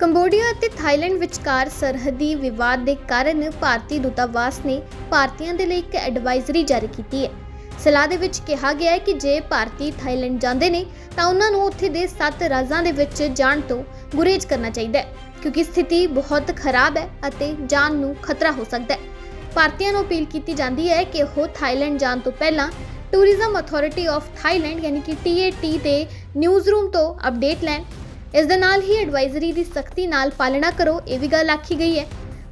Cambodia ਅਤੇ Thailand ਵਿਚਕਾਰ ਸਰਹੱਦੀ ਵਿਵਾਦ ਦੇ ਕਾਰਨ ਭਾਰਤੀ ਦੂਤਾਵਾਸ ਨੇ ਭਾਰਤੀਆਂ ਦੇ ਲਈ ਇੱਕ ਐਡਵਾਈਜ਼ਰੀ ਜਾਰੀ ਕੀਤੀ ਹੈ। ਸਲਾਹ ਦੇ ਵਿੱਚ ਕਿਹਾ ਗਿਆ ਹੈ ਕਿ ਜੇ ਭਾਰਤੀ ਥਾਈਲੈਂਡ ਜਾਂਦੇ ਨੇ, ਤਾਂ ਉਹਨਾਂ ਨੂੰ ਉੱਥੇ ਦੇ ਸੱਤ ਰਾਜਾਂ ਦੇ ਵਿੱਚ ਜਾਣ ਤੋਂ ਗੁਰੇਜ਼ ਕਰਨਾ ਚਾਹੀਦਾ ਹੈ, ਕਿਉਂਕਿ ਸਥਿਤੀ ਬਹੁਤ ਖਰਾਬ ਹੈ ਅਤੇ ਜਾਨ ਨੂੰ ਖਤਰਾ ਹੋ ਸਕਦਾ ਹੈ। ਭਾਰਤੀਆਂ ਨੂੰ ਅਪੀਲ ਕੀਤੀ ਜਾਂਦੀ ਹੈ ਕਿ ਉਹ ਥਾਈਲੈਂਡ ਜਾਣ ਤੋਂ ਪਹਿਲਾਂ ਟੂਰਿਜ਼ਮ ਅਥਾਰਟੀ ਆਫ ਥਾਈਲੈਂਡ, ਯਾਨੀ ਕਿ TAT ਦੇ ਨਿਊਜ਼ ਰੂਮ ਤੋਂ ਅਪਡੇਟ ਲੈਣ ਇਸ ਦੇ ਨਾਲ ਹੀ ਐਡਵਾਈਜ਼ਰੀ ਦੀ ਸਖਤੀ ਨਾਲ ਪਾਲਣਾ ਕਰੋ, ਇਹ ਵੀ ਗੱਲ ਆਖੀ ਗਈ ਹੈ।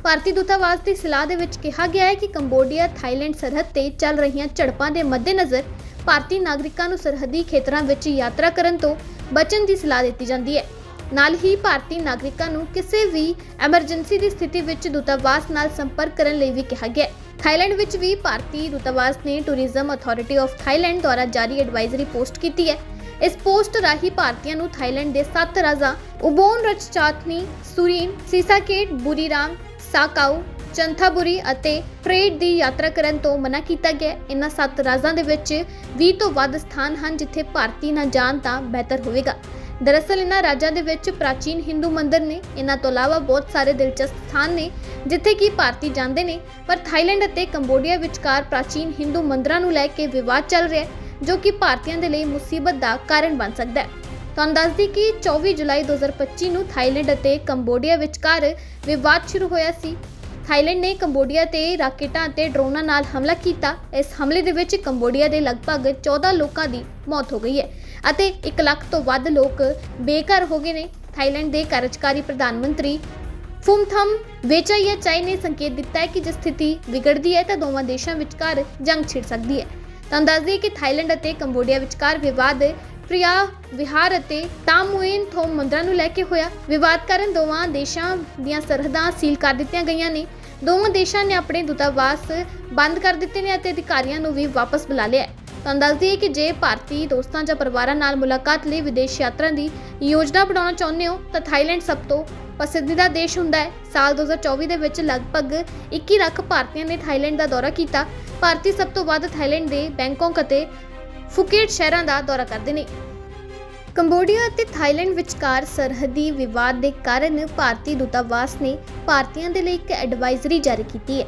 ਭਾਰਤੀ ਦੂਤਾਵਾਸ ਦੀ ਸਲਾਹ ਦੇ ਵਿੱਚ ਕਿਹਾ ਗਿਆ ਹੈ ਕਿ ਕੰਬੋਡੀਆ, ਥਾਈਲੈਂਡ ਸਰਹੱਦ ਤੇ ਚੱਲ ਰਹੀਆਂ ਝੜਪਾਂ ਦੇ ਮੱਦੇਨਜ਼ਰ ਭਾਰਤੀ ਨਾਗਰਿਕਾਂ ਨੂੰ ਸਰਹੱਦੀ ਖੇਤਰਾਂ ਵਿੱਚ ਯਾਤਰਾ ਕਰਨ ਤੋਂ ਬਚਣ ਦੀ ਸਲਾਹ ਦਿੱਤੀ ਜਾਂਦੀ ਹੈ। ਨਾਲ ਹੀ ਭਾਰਤੀ ਨਾਗਰਿਕਾਂ ਨੂੰ ਕਿਸੇ ਵੀ ਐਮਰਜੈਂਸੀ ਦੀ ਸਥਿਤੀ ਵਿੱਚ ਦੂਤਾਵਾਸ ਨਾਲ ਸੰਪਰਕ ਕਰਨ ਲਈ ਵੀ ਕਿਹਾ ਗਿਆ ਹੈ। ਥਾਈਲੈਂਡ ਵਿੱਚ ਵੀ ਭਾਰਤੀ ਦੂਤਾਵਾਸ ਨੇ ਟੂਰਿਜ਼ਮ ਅਥਾਰਟੀ ਆਫ ਥਾਈਲੈਂਡ ਦੁਆਰਾ ਜਾਰੀ ਐਡਵਾਈਜ਼ਰੀ ਪੋਸਟ ਕੀਤੀ ਹੈ। ਇਸ ਪੋਸਟ ਰਾਹੀਂ ਭਾਰਤੀਆਂ ਨੂੰ ਥਾਈਲੈਂਡ ਦੇ ਸੱਤ ਰਾਜਾਂ, ਉਬੋਨ ਰਚਚਾਤਨੀ ਸੁਰੀਨ, ਸੀਸਾਕੇਟ ਬੁਰੀਰਾਮ ਸਾਕਾਊ, ਚੰਥਾਬੁਰੀ ਅਤੇ ਫਰੇਡ ਦੀ ਯਾਤਰਾ ਕਰਨ ਤੋਂ ਮਨਾ ਕੀਤਾ ਗਿਆ। ਇਹਨਾਂ ਇਨ੍ਹਾਂ ਸੱਤ ਰਾਜਾਂ ਦੇ ਵਿੱਚ 20 ਤੋਂ ਵੱਧ ਸਥਾਨ ਹਨ ਜਿੱਥੇ ਭਾਰਤੀ ਨਾ ਜਾਣ ਤਾਂ ਬਿਹਤਰ ਹੋਵੇਗਾ। ਦਰਅਸਲ ਇਹਨਾਂ ਰਾਜਾਂ ਦੇ ਵਿੱਚ ਪ੍ਰਾਚੀਨ ਹਿੰਦੂ ਮੰਦਿਰ ਨੇ ਇਹਨਾਂ ਤੋਂ ਇਲਾਵਾ ਬਹੁਤ ਸਾਰੇ ਦਿਲਚਸਪ ਸਥਾਨ ਨੇ ਜਿੱਥੇ ਕਿ ਭਾਰਤੀ ਜਾਂਦੇ ਨੇ, ਪਰ ਥਾਈਲੈਂਡ ਅਤੇ ਕੰਬੋਡੀਆ ਵਿਚਕਾਰ ਪ੍ਰਾਚੀਨ ਹਿੰਦੂ ਮੰਦਰਾਂ ਨੂੰ ਲੈ ਕੇ ਵਿਵਾਦ ਚੱਲ ਰਿਹਾ ਹੈ। ਜੋ ਕਿ ਭਾਰਤੀਆਂ ਦੇ ਲਈ ਮੁਸੀਬਤ ਦਾ ਕਾਰਨ ਬਣ ਸਕਦਾ ਹੈ। ਤੁਹਾਨੂੰ ਦੱਸ ਦਈਏ ਕਿ 24 ਜੁਲਾਈ 2025 ਨੂੰ ਥਾਈਲੈਂਡ ਅਤੇ ਕੰਬੋਡੀਆ ਵਿਚਕਾਰ ਵਿਵਾਦ ਸ਼ੁਰੂ ਹੋਇਆ ਸੀ। ਥਾਈਲੈਂਡ ਨੇ ਕੰਬੋਡੀਆ ਤੇ ਰਾਕੇਟਾਂ ਅਤੇ ਡਰੋਨਾਂ ਨਾਲ ਹਮਲਾ ਕੀਤਾ। ਇਸ ਹਮਲੇ ਦੇ ਵਿੱਚ ਕੰਬੋਡੀਆ ਦੇ ਲਗਭਗ 14 ਲੋਕਾਂ ਦੀ ਮੌਤ ਹੋ ਗਈ ਹੈ ਅਤੇ 1 ਲੱਖ ਤੋਂ ਵੱਧ ਲੋਕ ਬੇਘਰ ਹੋ ਗਏ ਨੇ। ਥਾਈਲੈਂਡ ਦੇ ਕਾਰਜਕਾਰੀ ਪ੍ਰਧਾਨ ਮੰਤਰੀ ਫੁਮਥਮ ਵੇਚਾਈਆ ਚਾਈ ਨੇ ਸੰਕੇਤ ਦਿੱਤਾ ਹੈ ਕਿ ਜੇ ਸਥਿਤੀ ਵਿਗੜਦੀ ਹੈ ਤਾਂ ਦੋਵਾਂ ਦੇਸ਼ਾਂ ਵਿਚਕਾਰ ਜੰਗ ਛਿੜ ਸਕਦੀ ਹੈ। ਤੁਹਾਨੂੰ ਦੱਸ ਕਿ ਥਾਈਲੈਂਡ ਅਤੇ ਕੰਬੋਡੀਆ ਵਿਚਕਾਰ ਵਿਵਾਦ ਪ੍ਰਿਆ ਵਿਹਾਰ ਅਤੇ ਤਾਮੁਇਨ ਥੋਮ ਮੰਦਰਾਂ ਨੂੰ ਲੈ ਕੇ ਹੋਇਆ। ਵਿਵਾਦ ਕਾਰਨ ਦੋਵਾਂ ਦੇਸ਼ਾਂ ਦੀਆਂ ਸਰਹੱਦਾਂ ਸੀਲ ਕਰ ਦਿੱਤੀਆਂ ਗਈਆਂ ਨੇ। ਦੋਵਾਂ ਦੇਸ਼ਾਂ ਨੇ ਆਪਣੇ ਦੂਤਾਵਾਸ ਬੰਦ ਕਰ ਦਿੱਤੇ ਨੇ ਅਤੇ ਅਧਿਕਾਰੀਆਂ ਨੂੰ ਵੀ ਵਾਪਸ ਬੁਲਾ ਲਿਆ ਹੈ। ਤੁਹਾਨੂੰ ਦੱਸ ਦਈਏ ਕਿ ਜੇ ਭਾਰਤੀ ਦੋਸਤਾਂ ਜਾਂ ਪਰਿਵਾਰਾਂ ਨਾਲ ਮੁਲਾਕਾਤ ਲਈ ਵਿਦੇਸ਼ ਯਾਤਰਾ ਦੀ ਯੋਜਨਾ ਬਣਾਉਣਾ ਚਾਹੁੰਦੇ ਹੋ, ਤਾਂ ਥਾਈਲੈਂਡ ਸਭ ਤੋਂ ਪਸੰਦੀਦਾ ਦੇਸ਼ ਹੁੰਦਾ ਹੈ। ਸਾਲ 2024 ਦੇ ਵਿੱਚ ਲਗਭਗ 21 ਲੱਖ ਭਾਰਤੀਆਂ ਨੇ ਥਾਈਲੈਂਡ ਦਾ ਦੌਰਾ ਕੀਤਾ। ਭਾਰਤੀ ਸਭ ਤੋਂ ਵੱਧ ਥਾਈਲੈਂਡ ਦੇ ਬੈਂਕਾਕ ਅਤੇ ਫੁਕੇਟ ਸ਼ਹਿਰਾਂ ਦਾ ਦੌਰਾ ਕਰਦੇ ਨੇ। ਕੰਬੋਡੀਆ ਅਤੇ ਥਾਈਲੈਂਡ ਵਿਚਕਾਰ ਸਰਹੱਦੀ ਵਿਵਾਦ ਦੇ ਕਾਰਨ ਭਾਰਤੀ ਦੂਤਾਵਾਸ ਨੇ ਭਾਰਤੀਆਂ ਦੇ ਲਈ ਇੱਕ ਐਡਵਾਈਜ਼ਰੀ ਜਾਰੀ ਕੀਤੀ ਹੈ।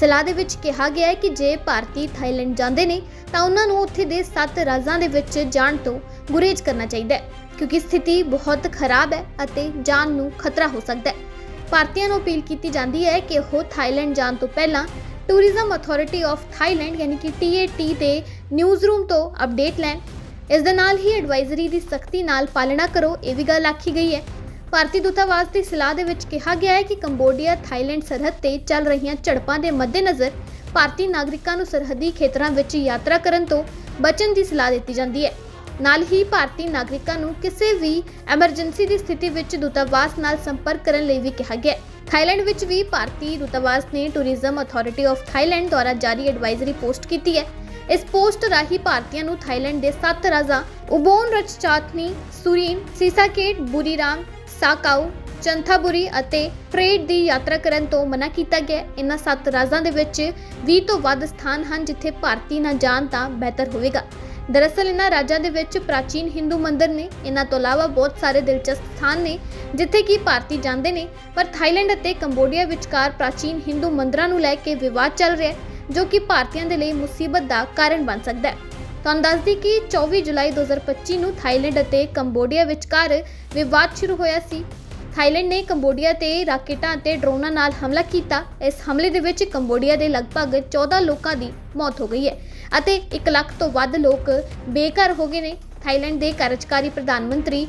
ਸਲਾਹ ਦੇ ਵਿੱਚ ਕਿਹਾ ਗਿਆ ਹੈ ਕਿ ਜੇ ਭਾਰਤੀ ਥਾਈਲੈਂਡ ਜਾਂਦੇ ਨੇ, ਤਾਂ ਉਹਨਾਂ ਨੂੰ ਉੱਥੇ ਦੇ ਸੱਤ ਰਾਜਾਂ ਦੇ ਵਿੱਚ ਜਾਣ ਤੋਂ ਗੁਰੇਜ਼ ਕਰਨਾ ਚਾਹੀਦਾ ਹੈ। ਕਿਉਂਕਿ ਸਥਿਤੀ ਬਹੁਤ ਖਰਾਬ ਹੈ ਅਤੇ ਜਾਨ ਨੂੰ ਖਤਰਾ ਹੋ ਸਕਦਾ ਹੈ। ਭਾਰਤੀਆਂ ਨੂੰ ਅਪੀਲ ਕੀਤੀ ਜਾਂਦੀ ਹੈ ਕਿ ਉਹ ਥਾਈਲੈਂਡ ਜਾਣ ਤੋਂ ਪਹਿਲਾਂ ਟੂਰਿਜ਼ਮ ਅਥਾਰਟੀ ਆਫ ਥਾਈਲੈਂਡ ਯਾਨੀ ਕਿ TAT ਦੇ ਨਿਊਜ਼ ਰੂਮ ਤੋਂ ਅਪਡੇਟ ਲੈਣ। ਇਸ ਦੇ ਨਾਲ ਹੀ ਐਡਵਾਈਜ਼ਰੀ ਦੀ ਸਖਤੀ ਨਾਲ ਪਾਲਣਾ ਕਰੋ, ਇਹ ਵੀ ਗੱਲ ਆਖੀ ਗਈ ਹੈ। ਭਾਰਤੀ ਦੂਤਾਵਾਸ ਦੀ ਸਲਾਹ ਦੇ ਵਿੱਚ ਕਿਹਾ ਗਿਆ ਹੈ ਕਿ ਕੰਬੋਡੀਆ, ਥਾਈਲੈਂਡ ਸਰਹੱਦ ਤੇ ਚੱਲ ਰਹੀਆਂ ਝੜਪਾਂ ਦੇ ਮੱਦੇਨਜ਼ਰ ਭਾਰਤੀ ਨਾਗਰਿਕਾਂ ਨੂੰ ਸਰਹੱਦੀ ਖੇਤਰਾਂ ਵਿੱਚ ਯਾਤਰਾ ਕਰਨ ਤੋਂ ਬਚਣ ਦੀ ਸਲਾਹ ਦਿੱਤੀ ਜਾਂਦੀ ਹੈ। ਨਾਲ ਹੀ ਭਾਰਤੀ ਨਾਗਰਿਕਾਂ ਨੂੰ ਕਿਸੇ ਵੀ ਐਮਰਜੈਂਸੀ ਦੀ ਸਥਿਤੀ ਵਿੱਚ ਦੂਤਾਵਾਸ ਨਾਲ ਸੰਪਰਕ ਕਰਨ ਲਈ ਵੀ ਕਿਹਾ ਗਿਆ ਹੈ। ਥਾਈਲੈਂਡ ਵਿੱਚ ਵੀ ਭਾਰਤੀ ਦੂਤਾਵਾਸ ਨੇ ਟੂਰਿਜ਼ਮ ਅਥਾਰਟੀ ਆਫ ਥਾਈਲੈਂਡ ਦੁਆਰਾ ਜਾਰੀ ਐਡਵਾਈਜ਼ਰੀ ਪੋਸਟ ਕੀਤੀ ਹੈ। ਇਸ ਪੋਸਟ ਰਾਹੀਂ ਭਾਰਤੀਆਂ ਨੂੰ ਥਾਈਲੈਂਡ ਦੇ ਸੱਤ ਰਾਜਾਂ ਉਬੋਨ, ਰਚਚਾਤਨੀ, ਸੁਰੀਨ, ਸੀਸਾਕੇਟ, ਬੁਰੀਰਾਮ, ਸਾਕਾਊ, ਚੰਥਾਬੁਰੀ ਅਤੇ ਫਰੇਡ ਦੀ ਯਾਤਰਾ ਕਰਨ ਤੋਂ ਮਨਾ ਕੀਤਾ ਗਿਆ ਇਹਨਾਂ ਸੱਤ ਰਾਜਾਂ ਦੇ ਵਿੱਚ 20 ਤੋਂ ਵੱਧ ਸਥਾਨ ਹਨ ਜਿੱਥੇ ਭਾਰਤੀ ਨਾ ਜਾਣ ਤਾਂ ਬਿਹਤਰ ਹੋਵੇਗਾ। ਦਰਅਸਲ ਇਹਨਾਂ ਰਾਜਾਂ ਦੇ ਵਿੱਚ ਪ੍ਰਾਚੀਨ ਹਿੰਦੂ ਮੰਦਿਰ ਨੇ, ਇਹਨਾਂ ਤੋਂ ਇਲਾਵਾ ਬਹੁਤ ਸਾਰੇ ਦਿਲਚਸਪ ਸਥਾਨ ਨੇ, ਜਿੱਥੇ ਕਿ ਭਾਰਤੀ ਜਾਂਦੇ ਨੇ, ਪਰ ਥਾਈਲੈਂਡ ਅਤੇ ਕੰਬੋਡੀਆ ਵਿਚਕਾਰ ਪ੍ਰਾਚੀਨ ਹਿੰਦੂ ਮੰਦਿਰਾਂ ਨੂੰ ਲੈ ਕੇ ਵਿਵਾਦ ਚੱਲ ਰਿਹਾ ਹੈ, ਜੋ ਕਿ ਭਾਰਤੀਆਂ ਦੇ ਲਈ ਮੁਸੀਬਤ ਦਾ ਕਾਰਨ ਬਣ ਸਕਦਾ ਹੈ। ਤੁਹਾਨੂੰ ਦੱਸ ਦਈਏ ਕਿ 24 ਜੁਲਾਈ 2025 ਨੂੰ ਥਾਈਲੈਂਡ ਅਤੇ ਕੰਬੋਡੀਆ ਵਿਚਕਾਰ ਵਿਵਾਦ ਸ਼ੁਰੂ ਹੋਇਆ ਸੀ। ਥਾਈਲੈਂਡ ਨੇ ਕੰਬੋਡੀਆ ਤੇ ਰਾਕੇਟਾਂ ਅਤੇ ਡਰੋਨਾਂ ਨਾਲ ਹਮਲਾ ਕੀਤਾ। ਇਸ ਹਮਲੇ ਦੇ ਵਿੱਚ ਕੰਬੋਡੀਆ ਦੇ ਲਗਭਗ 14 ਲੋਕਾਂ ਦੀ ਮੌਤ ਹੋ ਗਈ ਹੈ। ਅਤੇ 1 ਲੱਖ ਤੋਂ ਵੱਧ ਲੋਕ ਬੇਘਰ ਹੋ ਗਏ ਨੇ। ਥਾਈਲੈਂਡ ਦੇ ਕਾਰਜਕਾਰੀ ਪ੍ਰਧਾਨ ਮੰਤਰੀ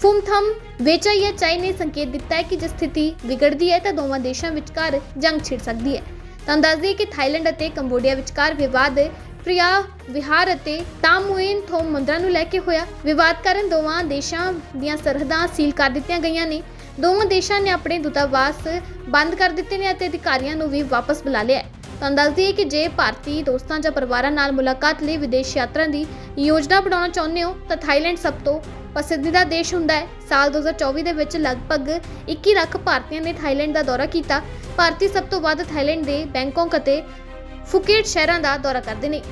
ਫੁਮਥਮ ਵੇਚਾਈਆ ਚਾਈ ਨੇ ਸੰਕੇਤ ਦਿੱਤਾ ਹੈ ਕਿ ਜੇ ਸਥਿਤੀ ਵਿਗੜਦੀ ਹੈ ਤਾਂ ਦੋਵਾਂ ਦੇਸ਼ਾਂ ਵਿਚਕਾਰ ਜੰਗ ਛਿੜ ਸਕਦੀ ਹੈ। ਤੁਹਾਨੂੰ ਦੱਸ ਦਈਏ ਕਿ ਥਾਈਲੈਂਡ ਅਤੇ ਕੰਬੋਡੀਆ ਵਿਚਕਾਰ ਵਿਵਾਦ ਪ੍ਰਿਆ ਵਿਹਾਰ ਅਤੇ ਤਾਮੁਇਨ ਥੋਮ ਮੰਦਰਾਂ ਨੂੰ ਲੈ ਕੇ ਹੋਇਆ। ਵਿਵਾਦ ਕਾਰਨ ਦੋਵਾਂ ਦੇਸ਼ਾਂ ਦੀਆਂ ਸਰਹੱਦਾਂ ਸੀਲ ਕਰ ਦਿੱਤੀਆਂ ਗਈਆਂ ਨੇ। ਦੋਵਾਂ ਦੇਸ਼ਾਂ ਨੇ ਆਪਣੇ ਦੂਤਾਵਾਸ ਬੰਦ ਕਰ ਦਿੱਤੇ ਨੇ ਅਤੇ ਅਧਿਕਾਰੀਆਂ ਨੂੰ ਵੀ ਵਾਪਸ ਬੁਲਾ ਲਿਆ ਹੈ। ਤੁਹਾਨੂੰ ਦੱਸ ਦਈਏ ਕਿ ਜੇ ਭਾਰਤੀ ਦੋਸਤਾਂ ਜਾਂ ਪਰਿਵਾਰਾਂ ਨਾਲ ਮੁਲਾਕਾਤ ਲਈ ਵਿਦੇਸ਼ ਯਾਤਰਾ ਦੀ ਯੋਜਨਾ ਬਣਾਉਣਾ ਚਾਹੁੰਦੇ ਹੋ, ਤਾਂ ਥਾਈਲੈਂਡ ਸਭ ਤੋਂ ਪਸੰਦੀਦਾ ਦੇਸ਼ ਹੁੰਦਾ ਹੈ। ਸਾਲ 2024 ਦੇ ਵਿੱਚ ਲਗਭਗ 21 ਲੱਖ ਭਾਰਤੀਆਂ ਨੇ ਥਾਈਲੈਂਡ ਦਾ ਦੌਰਾ ਕੀਤਾ। ਭਾਰਤੀ ਸਭ ਤੋਂ ਵੱਧ ਥਾਈਲੈਂਡ ਦੇ ਬੈਂਕਾਕ ਅਤੇ ਫੁਕੇਟ ਸ਼ਹਿਰਾਂ ਦਾ ਦੌਰਾ ਕਰਦੇ ਨੇ।